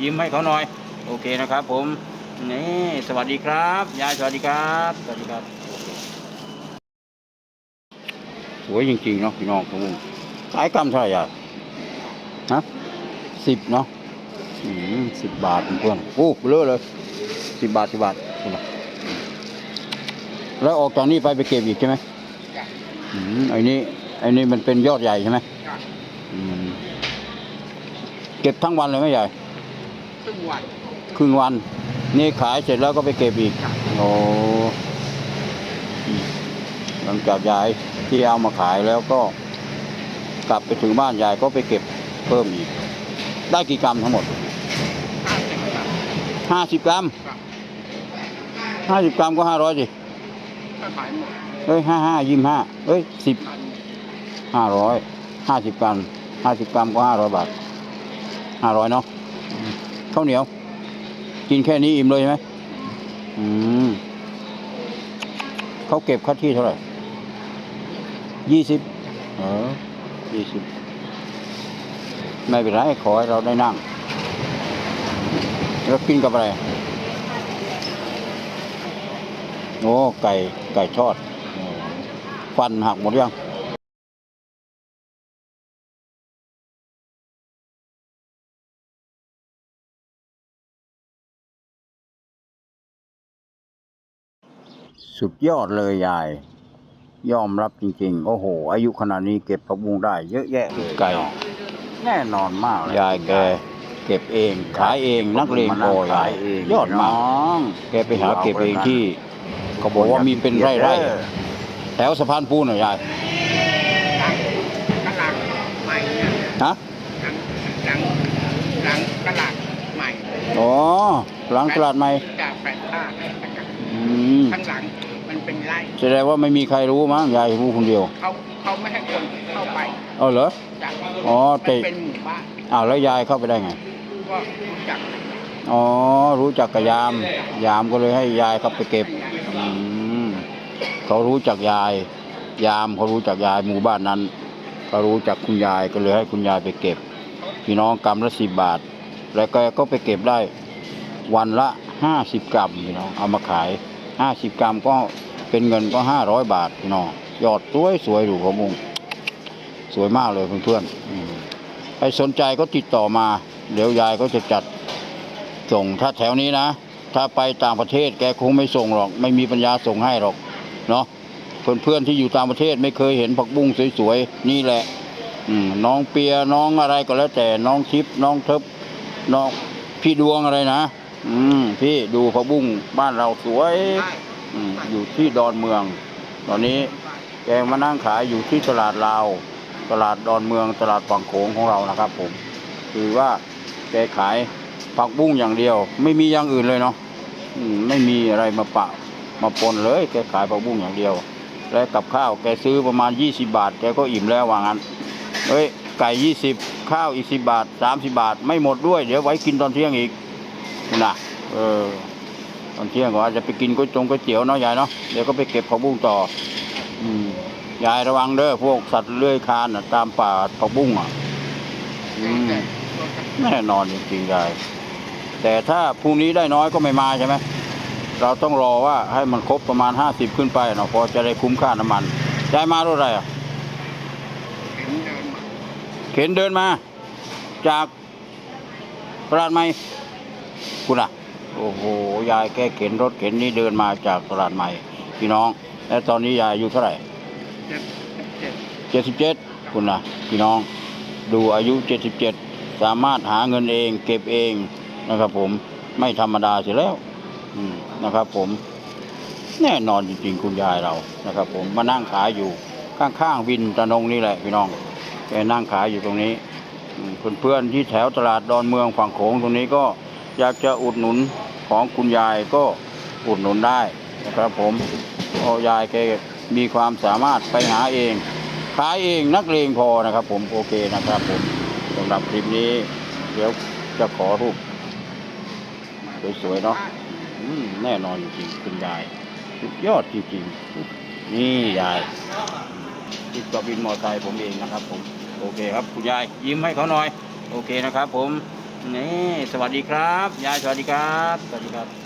ยิ้มให้เขาหน่อย โอเคนะครับ ผม นี่สวัสดีครับ ยายสวัสดีครับ สวัสดีครับสวยจริงๆเนาะพี่น้องผมขายกำเท่าไหร่ยายฮะสิบเนาะสิบบาทเพื่อนโอ้เบลอเลยสิบบาทสิบบาทแล้วออกจากนี้ไปไปเก็บอีกใช่ไหมอืมไอ้นี่ไอ้นี่มันเป็นยอดใหญ่ใช่ไหมอืมเก็บทั้งวันเลยไหมยาย ครึ่งวัน ครึ่งวัน นี่ขายเสร็จแล้วก็ไปเก็บอีกโอ้อืมหลังจากยายที่เอามาขายแล้วก็ กลับไปถึงบ้านยายก็ไปเก็บเพิ่มอีก ได้กี่กรัมทั้งหมด ห้าสิบกรัม ห้าสิบกรัม ครับ ห้าสิบกรัมก็ห้าร้อยสิถ้าขายหมดเอ้ยห้าห้ายี่ห้าเอ้ยสิบพันห้าร้อยห้าสิบกรัมห้าสิบกรัมก็ห้าร้อยบาทห้าร้อยเนาะอืม ข้าวเหนียว กินแค่นี้อิ่มเลยใช่ไหมอืมเขาเก็บค่าที่เท่าไหร่ยี่สิบเออยี่สิบไม่เป็นไรขอให้เราได้นั่ง แล้วกินกับอะไร โอ้ ไก่ ไก่ทอดโอ้ฟันหักหมดยัง สุดยอดเลยยาย ยอมรับจริงๆ โอ้โห อายุขนาดนี้เก็บผักบุ้งได้ เยอะแยะเลยไก่แน่นอนมากยายแกเก็บเอง ขายเองนักเลงพอยายยอดมากแกไปหาเก็บเองที่เขาบอกว่ามีเป็นไร่ๆแถวสะพานปูนเหรอยายหลังตลาดใหม่เนี่ยฮะหลังหลังหลังตลาดใหม่อ๋อหลังตลาดใหม่จากแปดท่าอื มข้างหลังมันเป็นไร่แสดงว่าไม่มีใครรู้มั้งยายรู้คนเดียวเขาเขาไม่ให้คนเข้าไปเอาเหรอจากอ๋อมันแต่เป็นหมู่บ้านอ้าวแล้วยายเข้าไปได้ไง ก็รู้จักอ๋อ รู้จักกับยาม ยามก็เลยให้ยายเข้าไปเก็บอืมเขารู้จักยาย ยามเขารู้จักยายหมู่บ้านนั้นเขารู้จักคุณยายก็เลยให้คุณยายไปเก็บ พี่น้องกำละสิบบาท แล้วก็ก็ไปเก็บได้ วันละห้าสิบกรัมพี่น้องเอามาขาย ห้าสิบกรัมก็เป็นเงินก็ห้าร้อยบาทพี่น้องยอดสวยสวยดูขอมุงสวยมากเลยเพื่อนๆอืมใครสนใจก็ติดต่อมา เดี๋ยวยายก็จะจัดส่งถ้าแถวนี้นะ ถ้าไปต่างประเทศแกคงไม่ส่งหรอก ไม่มีปัญญาส่งให้หรอกเนาะเพื่อนๆที่อยู่ต่างประเทศไม่เคยเห็นผักบุ้งสวยๆนี่แหละอืน้องเปียน้องอะไรก็แล้วแต่น้องทิพน้องเทิบน้องพี่ดวงอะไรนะ อืมพี่ดูผักบุ้งบ้านเราสวยใช่อืมอยู่ที่ดอนเมือง ตอนนี้แกมานั่งขายอยู่ที่ตลาดลาว ตลาดดอนเมืองตลาดฝั่งโขงของเรานะครับ ผม คือว่าแกขายผักบุ้งอย่างเดียว ไม่มีอย่างอื่นเลยเนาะอืมไม่มีอะไรมาปะมาปนเลยแกขายผักบุ้งอย่างเดียว และกับข้าวแกซื้อประมาณ 20 บาท แกก็อิ่มแล้วว่างั้นเฮ้ยไก่ 20 ข้าวอีก 10 บาท 30 บาท ไม่หมดด้วย เดี๋ยวไว้กินตอนเที่ยงอีก นะเออตอนเที่ยงก็อาจจะไปกินก๋วยจงก๋วยเตี๋ยวเนาะยายเนาะเดี๋ยวก็ไปเก็บผักบุ้งต่อ อืมยายระวังเด้อพวกสัตว์เลื้อยคลานน่ะตามป่าผักบุ้งอะอืมแน่นอนจริงๆยายแต่ถ้าพรุ่งนี้ได้น้อยก็ไม่มาใช่ไหมเราต้องรอว่าให้มันครบประมาณห้าสิบขึ้นไปเนาะพอจะได้คุ้มค่าน้ำมันยายมารถอะไรอะเห็นเดินมาเข็นเดินมา จากตลาดใหม่ คุณอะ โอ้โห ยายแกเข็นรถเข็นนี่เดินมาจากตลาดใหม่ พี่น้อง และตอนนี้ยายอายุเท่าไหร่เจ็ดเจ็ดเจ็ดสิบเจ็ดคุณนะพี่น้อง ดูอายุเจ็ดสิบเจ็ดสามารถหาเงินเอง เก็บเองนะครับ ผม ไม่ธรรมดาเสียแล้วอืมนะครับ ผม แน่นอนจริงๆ คุณยายเรา นะครับ ผม มานั่งขายอยู่ข้างๆวินตะนงนี่แหละพี่น้อง แกนั่งขายอยู่ตรงนี้อืมเพื่อนๆที่แถวตลาดดอนเมืองฝั่งโขงตรงนี้ก็ อยากจะอุดหนุนของคุณยายก็อุดหนุนได้นะครับผมเพราะยายแกมีความสามารถไปหาเอง ขายเองนักเลงพอนะครับ ผมโอเคนะครับผมสำหรับคลิปนี้ เดี๋ยวจะขอรูปสวยๆเนาะแน่นอนจริงๆคุณยายสุดยอดจริงๆ นี่ยายติดกับวินมอเตอร์ไซค์ผมเองนะครับ ผมโอเคครับคุณยายยิ้มให้เขาหน่อย โอเคนะครับผม นี่สวัสดีครับ ยายสวัสดีครับ สวัสดีครับ